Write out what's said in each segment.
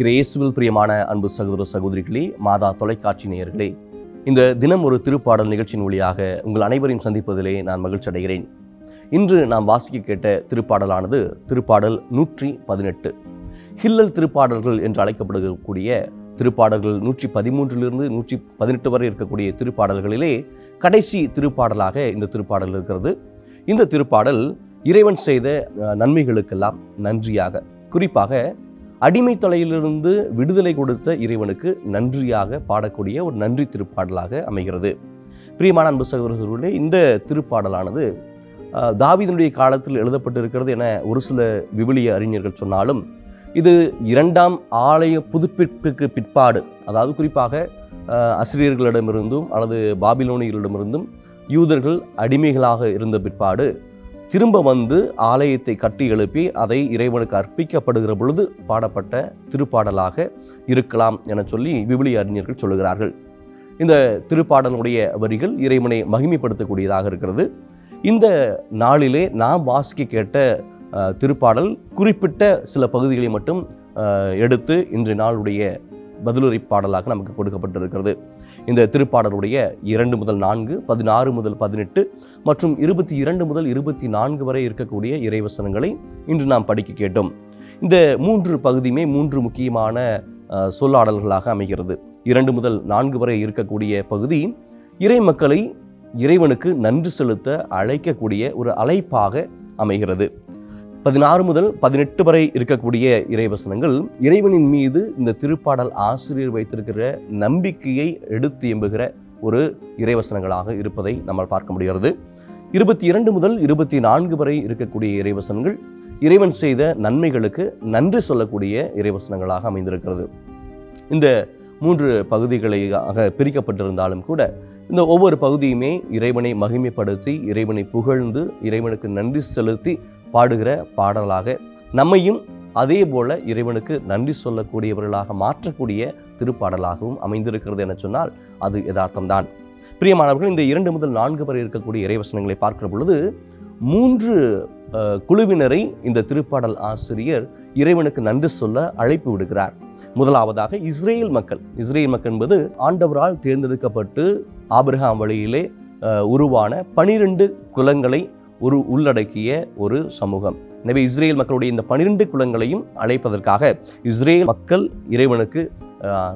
இயேசுவில் பிரியமான அன்பு சகோதர சகோதரிகளே மாதா தொலைக்காட்சி நேயர்களே இந்த தினம் ஒரு திருப்பாடல் நிகழ்ச்சியின் வழியாக உங்கள் அனைவரையும் சந்திப்பதிலே நான் மகிழ்ச்சி அடைகிறேன். இன்று நாம் வாசிக்க கேட்ட திருப்பாடலானது திருப்பாடல் நூற்றி பதினெட்டு. ஹில்லல் திருப்பாடல்கள் என்று அழைக்கப்படுகக்கூடிய திருப்பாடல்கள் நூற்றி பதிமூன்றிலிருந்து நூற்றி பதினெட்டு வரை இருக்கக்கூடிய திருப்பாடல்களிலே கடைசி திருப்பாடலாக இந்த திருப்பாடல் இருக்கிறது. இந்த திருப்பாடல் இறைவன் செய்த நன்மைகளுக்கெல்லாம் நன்றியாக குறிப்பாக அடிமை தலையிலிருந்து விடுதலை கொடுத்த இறைவனுக்கு நன்றியாக பாடக்கூடிய ஒரு நன்றி திருப்பாடலாக அமைகிறது. பிரியமான அன்பு சகோதரர்களே இந்த திருப்பாடலானது தாவிதனுடைய காலத்தில் எழுதப்பட்டிருக்கிறது என ஒரு சில விவிலிய அறிஞர்கள் சொன்னாலும் இது இரண்டாம் ஆலய புதுப்பிப்புக்கு பிற்பாடு அதாவது குறிப்பாக அசிரியர்களிடமிருந்தும் அல்லது பாபிலோனியர்களிடமிருந்தும் யூதர்கள் அடிமைகளாக இருந்த பிற்பாடு திரும்ப வந்து ஆலயத்தை கட்டி எழுப்பி அதை இறைவனுக்கு அர்ப்பிக்கப்படுகிற பொழுது பாடப்பட்ட திருப்பாடலாக இருக்கலாம் என சொல்லி விவிலிய அறிஞர்கள் சொல்லுகிறார்கள். இந்த திருப்பாடலுடைய வரிகள் இறைவனை மகிமைப்படுத்தக்கூடியதாக இருக்கிறது. இந்த நாளிலே நாம் வாசிக்க கேட்ட திருப்பாடல் குறிப்பிட்ட சில பகுதிகளை மட்டும் எடுத்து இன்றைய நாளுடைய பதிலுரை பாடலாக நமக்கு கொடுக்கப்பட்டிருக்கிறது. இந்த திருப்பாடலுடைய இரண்டு முதல் நான்கு பதினாறு முதல் பதினெட்டு மற்றும் இருபத்தி இரண்டு முதல் இருபத்தி நான்கு வரை இருக்கக்கூடிய இறைவசனங்களை இன்று நாம் படிக்க கேட்டோம். இந்த மூன்று பகுதியுமே மூன்று முக்கியமான சொல்லாடல்களாக அமைகிறது. இரண்டு முதல் நான்கு வரை இருக்கக்கூடிய பகுதி இறை மக்களை இறைவனுக்கு நன்றி செலுத்த அழைக்கக்கூடிய ஒரு அழைப்பாக அமைகிறது. பதினாறு முதல் பதினெட்டு வரை இருக்கக்கூடிய இறைவசனங்கள் இறைவனின் மீது இந்த திருப்பாடல் ஆசிரியர் வைத்திருக்கிற நம்பிக்கையை எடுத்து எம்புகிற ஒரு இறைவசனங்களாக இருப்பதை நம்ம பார்க்க முடிகிறது. இருபத்தி இரண்டு முதல் இருபத்தி நான்கு வரை இருக்கக்கூடிய இறைவசனங்கள் இறைவன் செய்த நன்மைகளுக்கு நன்றி சொல்லக்கூடிய இறைவசனங்களாக அமைந்திருக்கிறது. இந்த மூன்று பகுதிகளாக பிரிக்கப்பட்டிருந்தாலும் கூட இந்த ஒவ்வொரு பகுதியுமே இறைவனை மகிமைப்படுத்தி இறைவனை புகழ்ந்து இறைவனுக்கு நன்றி செலுத்தி பாடுகிற பாடலாக நம்மையும் அதே போல இறைவனுக்கு நன்றி சொல்லக்கூடியவர்களாக மாற்றக்கூடிய திருப்பாடலாகவும் அமைந்திருக்கிறது என சொன்னால் அது யதார்த்தம்தான். பிரியமானவர்கள் இந்த இரண்டு முதல் நான்கு வரை இருக்கக்கூடிய இறைவசனங்களை பார்க்கிற பொழுது மூன்று குழுவினரை இந்த திருப்பாடல் ஆசிரியர் இறைவனுக்கு நன்றி சொல்ல அழைப்பு விடுகிறார். முதலாவதாக இஸ்ரேல் மக்கள். இஸ்ரேல் மக்கள் என்பது ஆண்டவரால் தேர்ந்தெடுக்கப்பட்டு ஆபிரகாம் வழியிலே உருவான பனிரெண்டு குலங்களை ஒரு உள்ளடக்கிய ஒரு சமூகம். எனவே இஸ்ரேல் மக்களுடைய இந்த பனிரெண்டு குலங்களையும் அழைப்பதற்காக இஸ்ரேல் மக்கள் இறைவனுக்கு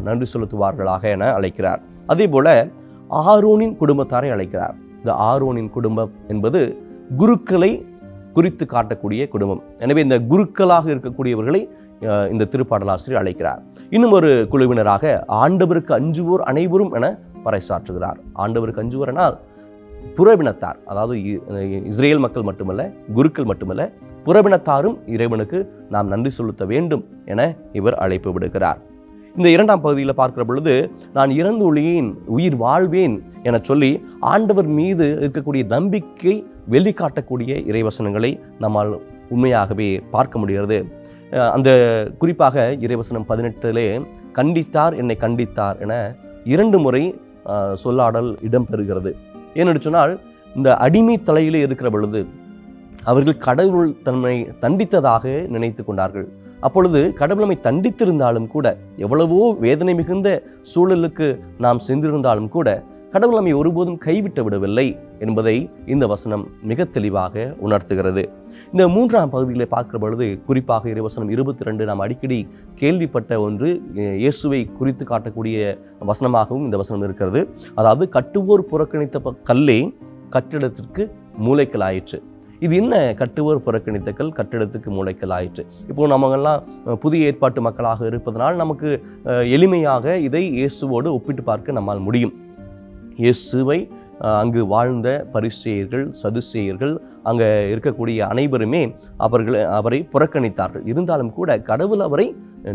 நன்றி செலுத்துவார்களாக என அழைக்கிறார். அதே போல ஆரோனின் குடும்பத்தாரை அழைக்கிறார். இந்த ஆரோனின் குடும்பம் என்பது குருக்களை குறித்து காட்டக்கூடிய குடும்பம். எனவே இந்த குருக்களாக இருக்கக்கூடியவர்களை இந்த திருப்பாடலாசிரியர் அழைக்கிறார். இன்னும் ஒரு குழுவினராக ஆண்டவருக்கு அஞ்சுவோர் அனைவரும் என பறைசாற்றுகிறார். ஆண்டவருக்கு அஞ்சுவோர் எனால் புறவினத்தார் அதாவது இஸ்ரேல் மக்கள் மட்டுமல்ல குருக்கள் மட்டுமல்ல புறவினத்தாரும் இறைவனுக்கு நாம் நன்றி செலுத்த வேண்டும் என இவர் அழைப்பு விடுகிறார். இந்த இரண்டாம் பகுதியில் பார்க்கிற பொழுது நான் இறந்து ஒளியேன் உயிர் வாழ்வேன் என சொல்லி ஆண்டவர் மீது இருக்கக்கூடிய நம்பிக்கை வெளிக்காட்டக்கூடிய இறைவசனங்களை நம்மால் உண்மையாகவே பார்க்க முடிகிறது. அந்த குறிப்பாக இறைவசனம் பதினெட்டிலே கண்டித்தார் என்னை கண்டித்தார் என இரண்டு முறை சொல்லாடல் இடம்பெறுகிறது. ஏன்னு சொன்னால் இந்த அடிமை தலையிலே இருக்கிற பொழுது அவர்கள் கடவுள் தன்னை தண்டித்ததாக நினைத்து கொண்டார்கள். அப்பொழுது கடவுள் நம்மை தண்டித்திருந்தாலும் கூட எவ்வளவோ வேதனை மிகுந்த சூழலுக்கு நாம் சென்றிருந்தாலும் கூட கடவுள் நம்மை ஒருபோதும் கைவிட்டு விடவில்லை என்பதை இந்த வசனம் மிக தெளிவாக உணர்த்துகிறது. இந்த மூன்றாம் பகுதியில் பார்க்கிற பொழுது குறிப்பாக இறைவசனம் இருபத்தி ரெண்டு நாம் அடிக்கடி கேள்விப்பட்ட ஒன்று இயேசுவை குறித்து காட்டக்கூடிய வசனமாகவும் இந்த வசனம் இருக்கிறது. அதாவது கட்டுவோர் புறக்கணித்த கல்லே கட்டிடத்திற்கு மூளைக்கல் ஆயிற்று இது என்ன கட்டுவோர் புறக்கணித்த கல்? கட்டிடத்துக்கு மூளைக்கல் ஆயிற்று இப்போ நம்மெல்லாம் புதிய ஏற்பாட்டு மக்களாக இருப்பதனால் நமக்கு எளிமையாக இதை இயேசுவோடு ஒப்பிட்டு பார்க்க நம்மால் முடியும். இயேசுவை அங்கு வாழ்ந்த பரிசேயர்கள் சதுசேயர்கள் அங்கே இருக்கக்கூடிய அனைவருமே அவர்கள் அவரை புறக்கணித்தார்கள். இருந்தாலும் கூட கடவுள் அவரை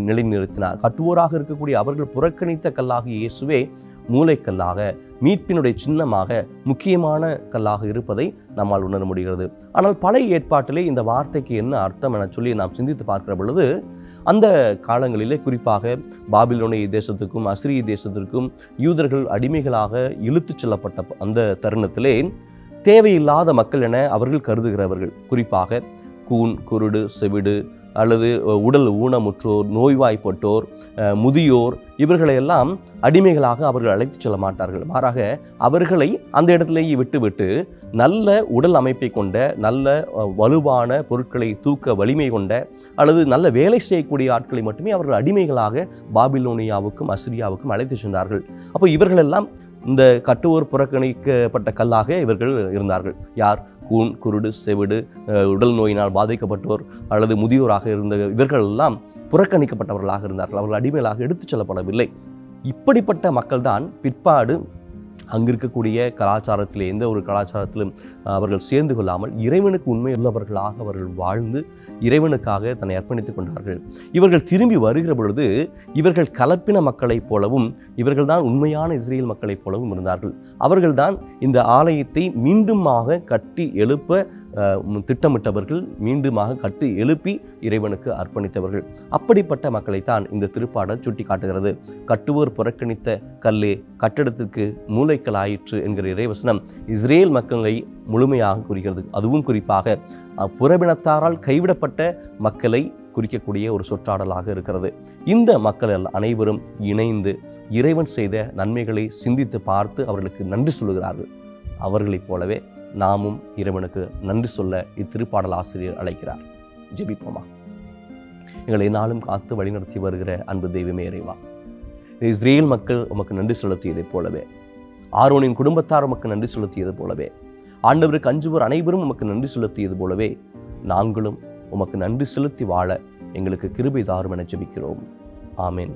நிலைநிறுத்தினார். கட்டுவோராக இருக்கக்கூடிய அவர்கள் புறக்கணித்த கல்லாக இயேசுவே மூளைக்கல்லாக மீட்பினுடைய சின்னமாக முக்கியமான கல்லாக இருப்பதை நம்மால் உணர முடிகிறது. ஆனால் பழைய ஏற்பாட்டிலே இந்த வார்த்தைக்கு என்ன அர்த்தம் என சொல்லி நாம் சிந்தித்து பார்க்கிற பொழுது அந்த காலங்களிலே குறிப்பாக பாபிலோனிய தேசத்துக்கும் அசிரிய தேசத்திற்கும் யூதர்கள் அடிமைகளாக இழுத்துச் செல்லப்பட்ட அந்த தருணத்திலே தேவையில்லாத மக்கள் என அவர்கள் கருதுகிறவர்கள். குறிப்பாக கூன் குருடு செவிடு அல்லது உடல் ஊனமுற்றோர் நோய்வாய்ப்பட்டோர் முதியோர் இவர்களையெல்லாம் அடிமைகளாக அவர்கள் அழைத்துச் செல்ல மாட்டார்கள். மாறாக அவர்களை அந்த இடத்திலேயே விட்டுவிட்டு நல்ல உடல் அமைப்பை கொண்ட நல்ல வலுவான பொருட்களை தூக்க வலிமை கொண்ட அல்லது நல்ல வேலை செய்யக்கூடிய ஆட்களை மட்டுமே அவர்கள் அடிமைகளாக பாபிலோனியாவுக்கும் அசிரியாவுக்கும் அழைத்து சென்றார்கள். அப்போ இவர்களெல்லாம் இந்த கட்டுவோர் புறக்கணிக்கப்பட்ட கல்லாக இவர்கள் இருந்தார்கள். யார்? கூண் குருடு செவிடு உடல் நோயினால் பாதிக்கப்பட்டோர் அல்லது முதியோராக இருந்த இவர்கள் எல்லாம் புறக்கணிக்கப்பட்டவர்களாக இருந்தார்கள். அவர்கள் அடிமைகளாக எடுத்துச் செல்லப்படவில்லை. இப்படிப்பட்ட மக்கள்தான் பிற்பாடு அங்கு இருக்கக்கூடிய கலாச்சாரத்திலே எந்த ஒரு கலாச்சாரத்திலும் அவர்கள் சேர்ந்து கொள்ளாமல் இறைவனுக்கு உண்மை உள்ளவர்களாக அவர்கள் வாழ்ந்து இறைவனுக்காக தன்னை அர்ப்பணித்துக் கொண்டார்கள். இவர்கள் திரும்பி வருகிற பொழுது இவர்கள் கலப்பின மக்களைப் போலவும் இவர்கள்தான் உண்மையான இஸ்ரேல் மக்களைப் போலவும் இருந்தார்கள். அவர்கள்தான் இந்த ஆலயத்தை மீண்டுமாக கட்டி எழுப்ப திட்டமிட்டவர்கள் மீண்டுமாக கட்டி எழுப்பி இறைவனுக்கு அர்ப்பணித்தவர்கள். அப்படிப்பட்ட மக்களைத்தான் இந்த திருப்பாடல் சுட்டி காட்டுகிறது கட்டுவோர் புறக்கணித்த கல்லே கட்டடத்திற்கு மூளைக்கலாயிற்று என்கிற இறைவசனம் இஸ்ரேல் மக்களை முழுமையாக குறிக்கிறது. அதுவும் குறிப்பாக புறவினத்தாரால் கைவிடப்பட்ட மக்களை குறிக்கக்கூடிய ஒரு சொற்றாடலாக இருக்கிறது. இந்த மக்கள் எல்லாம் அனைவரும் இணைந்து இறைவன் செய்த நன்மைகளை சிந்தித்து பார்த்து அவர்களுக்கு நன்றி சொல்லுகிறார்கள். அவர்களைப் போலவே நாமும் இறைவனுக்கு நன்றி சொல்ல இத்திருப்பாடல் ஆசிரியர் அழைக்கிறார். ஜெபிப்போமா? எங்களை நாளும் காத்து வழிநடத்தி வருகிற அன்பு தெய்வமே இறைவா. இஸ்ரேல் மக்கள் உமக்கு நன்றி செலுத்தியதைப் போலவே ஆரோனின் குடும்பத்தார் உமக்கு நன்றி செலுத்தியது போலவே ஆண்டவருக்கு அஞ்சுவர் அனைவரும் உமக்கு நன்றி செலுத்தியது போலவே நாங்களும் உமக்கு நன்றி செலுத்தி வாழ எங்களுக்கு கிருபை தாரும் என ஜெபிக்கிறோம். ஆமேன்.